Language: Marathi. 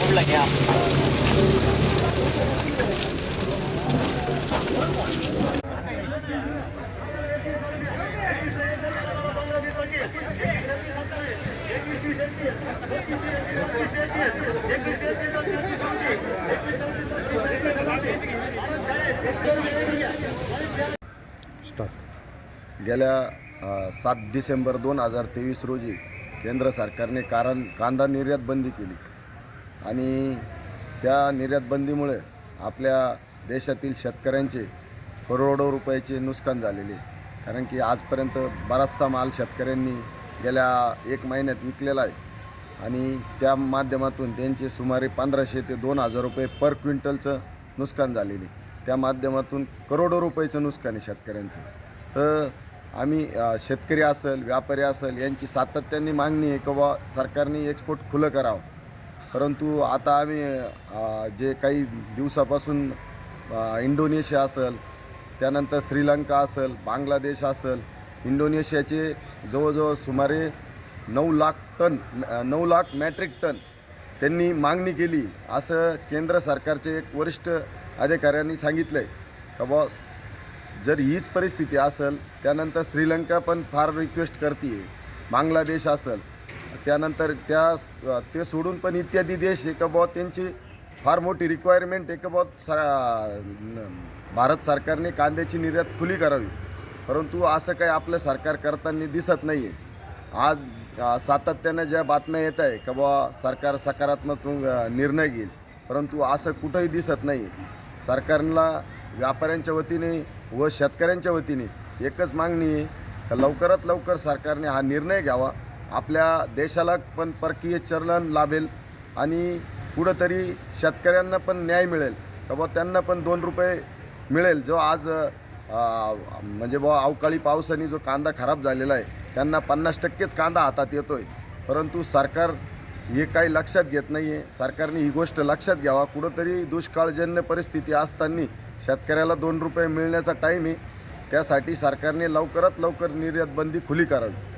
Full lạnh Thank you. गेल्या सात डिसेंबर दोन हजार तेवीस रोजी केंद्र सरकारने कारण कांदा निर्यात बंदी केली. आणि त्या निर्यात बंदीमुळे आपल्या देशातील शेतकऱ्यांचे करोडो रुपयाचे नुकसान झालेले. कारण की आजपर्यंत बराचसा माल शेतकऱ्यांनी गेल्या एक महिन्यात विकलेला आहे. आणि त्या माध्यमातून त्यांचे सुमारे पंधराशे ते दोन हजार रुपये पर क्विंटलचं नुकसान झालेले. त्या माध्यमातून करोडो रुपयाचं नुकसान आहे शेतकऱ्यांचं. तर आम्ही शेतकरी असेल व्यापारी असेल यांची सातत्याने मागणी आहे की बा सरकारने एक्सपोर्ट खुलं करावं. परंतु आता आम्ही जे काही दिवसापासून इंडोनेशिया असेल त्यानंतर श्रीलंका असेल बांगलादेश असेल इंडोनेशियाचे जवळजवळ सुमारे नऊ लाख टन नऊ लाख मॅट्रिक टन त्यांनी मागणी केली. असं केंद्र सरकारचे एक वरिष्ठ अधिकाऱ्यांनी सांगितलं आहे का बॉ जर हीच परिस्थिती असेल त्यानंतर श्रीलंका पण फार रिक्वेस्ट करते बांगलादेश असेल त्यानंतर त्या ते सोडून पण इत्यादी देश आहे का बुवा? त्यांची फार मोठी रिक्वायरमेंट आहे सा बुवा? भारत सरकारने कांद्याची निर्यात खुली करावी. परंतु असं काही आपलं सरकार करताना दिसत नाही आहे आज सातत्यानं ज्या बातम्या येत आहे का बुवा? सरकार सकारात्मक निर्णय घेईल. परंतु असं कुठंही दिसत नाही सरकारला व्यापाऱ्यांच्या वतीने व शेतकऱ्यांच्या वतीने एकच मागणी आहे का लवकरात लवकर सरकारने हा निर्णय घ्यावा. आपल्या देशाला पण परकीय चलन लाभेल आणि कुठंतरी शेतकऱ्यांना पण न्याय मिळेल. का बा त्यांना पण दोन रुपये मिळेल. जो आज म्हणजे बुवा अवकाळी पावसाने जो कांदा खराब झालेला आहे त्यांना पन्नास टक्केच कांदा हातात येतो आहे परंतु सरकार हे काही लक्षात घेत नाही आहे सरकारने ही गोष्ट लक्षात घ्यावा. कुठंतरी दुष्काळजन्य परिस्थिती असताना शेतकऱ्याला दोन रुपये मिळण्याचा टाईम आहे. त्यासाठी सरकारने लवकरात लवकर निर्यात बंदी खुली करावी.